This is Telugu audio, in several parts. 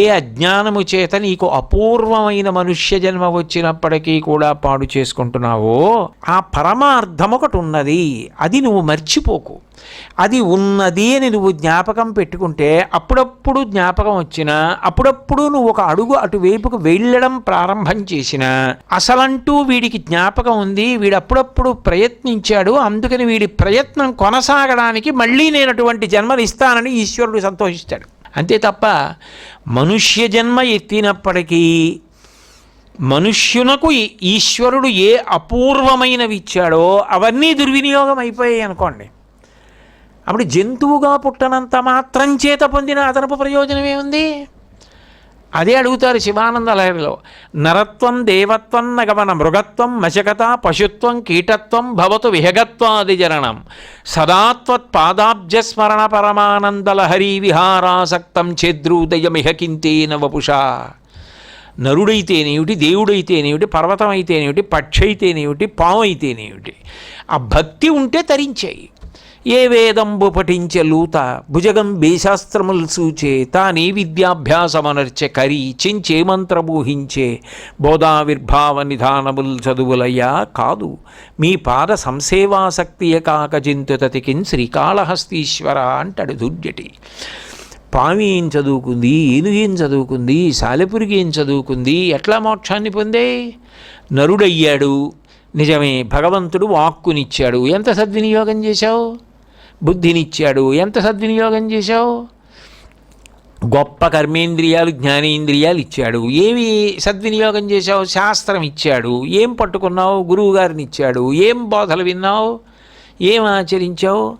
ఏ అజ్ఞానము చేత నీకు అపూర్వమైన మనుష్య జన్మ వచ్చినప్పటికీ కూడా పాడు చేసుకుంటున్నావో ఆ పరమార్థం ఒకటి ఉన్నది. అది నువ్వు మర్చిపోకు. అది ఉన్నది అని నువ్వు జ్ఞాపకం పెట్టుకుంటే అప్పుడప్పుడు జ్ఞాపకం వచ్చినా అప్పుడప్పుడు నువ్వు ఒక అడుగు అటువైపుకు వెళ్ళడం ప్రారంభం చేసినా అసలంటూ వీడికి జ్ఞాపకం ఉంది. వీడు అప్పుడప్పుడు ప్రయత్నించాడు. అందుకని వీడి ప్రయత్నం కొనసాగడానికి మళ్ళీ నేను అటువంటి జన్మలు ఇస్తానని ఈశ్వరుడు సంతోషిస్తాడు. అంతే తప్ప మనుష్య జన్మ ఎత్తినప్పటికీ మనుష్యునకు ఈశ్వరుడు ఏ అపూర్వమైనవి ఇచ్చాడో అవన్నీ దుర్వినియోగం అయిపోయాయి అనుకోండి. అప్పుడు జంతువుగా పుట్టనంత మాత్రం చేత పొందిన అదనపు ప్రయోజనం ఏముంది అదే అడుగుతారు శివానంద లహరిలో. నరత్వం దేవత్వం నగమన మృగత్వం మశకత పశుత్వం కీటత్వం భవతు విహగత్వాది జరణం సదాత్వత్ పాదాబ్జస్మరణ పరమానంద లహరీ విహారాసక్తం ఛేద్రూదయమిహ కింతేన వపుషా నరుడైతేనేమిటి దేవుడైతేనేమిటి పర్వతం అయితేనేమిటి పక్షి అయితేనేమిటి పాము అయితేనేమిటి ఆ భక్తి ఉంటే తరించాయి. ఏ వేదంబు పఠించే లూత భుజగం బేశాస్త్రములు సూచే తానే విద్యాభ్యాసమనర్చె కరి చించే మంత్రమూహించే బోధావిర్భావ నిధానముల్ చదువులయ్యా కాదు. మీ పాద సంసేవాసక్తియ కాక జింతుతతికిన్ శ్రీకాళహస్తీశ్వర అంటాడు దుర్జటి. పామి ఏం చదువుకుంది ఏనుగు ఏం చదువుకుంది సాలెపురికి ఏం చదువుకుంది ఎట్లా మోక్షాన్ని పొందే? నరుడయ్యాడు. నిజమే భగవంతుడు వాక్కునిచ్చాడు. ఎంత సద్వినియోగం చేశావు? బుద్ధినిచ్చాడు. ఎంత సద్వినియోగం చేశావు? గొప్ప కర్మేంద్రియాలు జ్ఞానేంద్రియాలు ఇచ్చాడు. ఏవి సద్వినియోగం చేశావు? శాస్త్రం ఇచ్చాడు. ఏం పట్టుకున్నావు? గురువు గారిని ఇచ్చాడు. ఏం బోధలు విన్నావు? ఏం ఆచరించావు?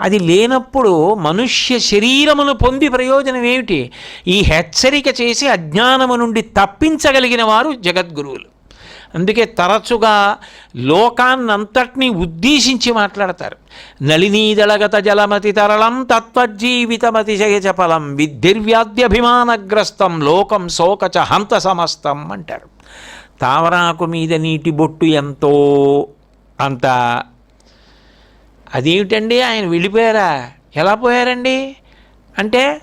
అది లేనప్పుడు మనుష్య శరీరమును పొంది ప్రయోజనం ఏమిటి? ఈ హెచ్చరిక చేసి అజ్ఞానము నుండి తప్పించగలిగిన వారు జగద్గురువులు. అందుకే తరచుగా లోకాన్నంతటినీ ఉద్దేశించి మాట్లాడతారు. నళినీదళగత జలమతి తరళం తత్వజీవితమతిశయ చపలం విద్ధిర్వ్యాధ్యభిమానగ్రస్తం లోకం శోకచ హంత సమస్తం అంటారు. తావరాకు మీద నీటి బొట్టు ఎంతో అంత. అదేమిటండి ఆయన వెళ్ళిపోయారా? ఎలా పోయారండి? అంటే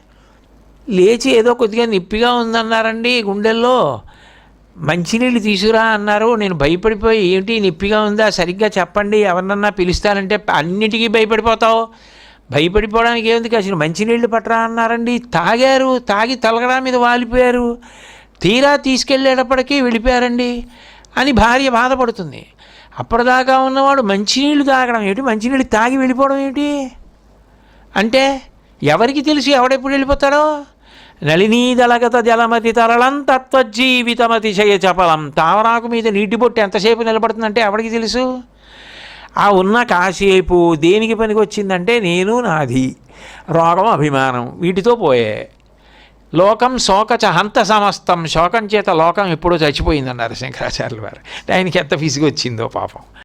లేచి ఏదో కొద్దిగా నిప్పిగా ఉందన్నారండి గుండెల్లో. మంచినీళ్ళు తీసుకురా అన్నారు. నేను భయపడిపోయి ఏమిటి నొప్పిగా ఉందా? సరిగ్గా చెప్పండి. ఎవరినన్నా పిలుస్తానంటే అన్నిటికీ భయపడిపోతావు. భయపడిపోవడానికి ఏముంది కాసిన మంచినీళ్ళు పట్టరా అన్నారండి. తాగారు. తాగి తలగడా మీద వాలిపోయారు. తీరా తీసుకెళ్ళేటప్పటికీ వెళ్ళిపోయారండి అని భార్య బాధపడుతుంది. అప్పటిదాకా ఉన్నవాడు మంచినీళ్ళు తాగడం ఏమిటి? మంచినీళ్ళు తాగి వెళ్ళిపోవడం ఏమిటి? అంటే ఎవరికి తెలుసు ఎవడెప్పుడు వెళ్ళిపోతాడో? నళినీదళగత జలమతి తరళం తత్వజీవితమతిశయ చపలం. తావరాకు మీద నీటి బొట్టు ఎంతసేపు నిలబడుతుందంటే ఎవరికి తెలుసు? ఆ ఉన్న కాసేపు దేనికి పనికి వచ్చిందంటే నేను నాది. రోగం అభిమానం వీటితో పోయే. లోకం శోకచ హంత సమస్తం. శోకం చేత లోకం ఎప్పుడో చచ్చిపోయిందన్నారు శంకరాచార్యులు వారు. ఆయనకి ఎంత ఫిసిగి వచ్చిందో పాపం.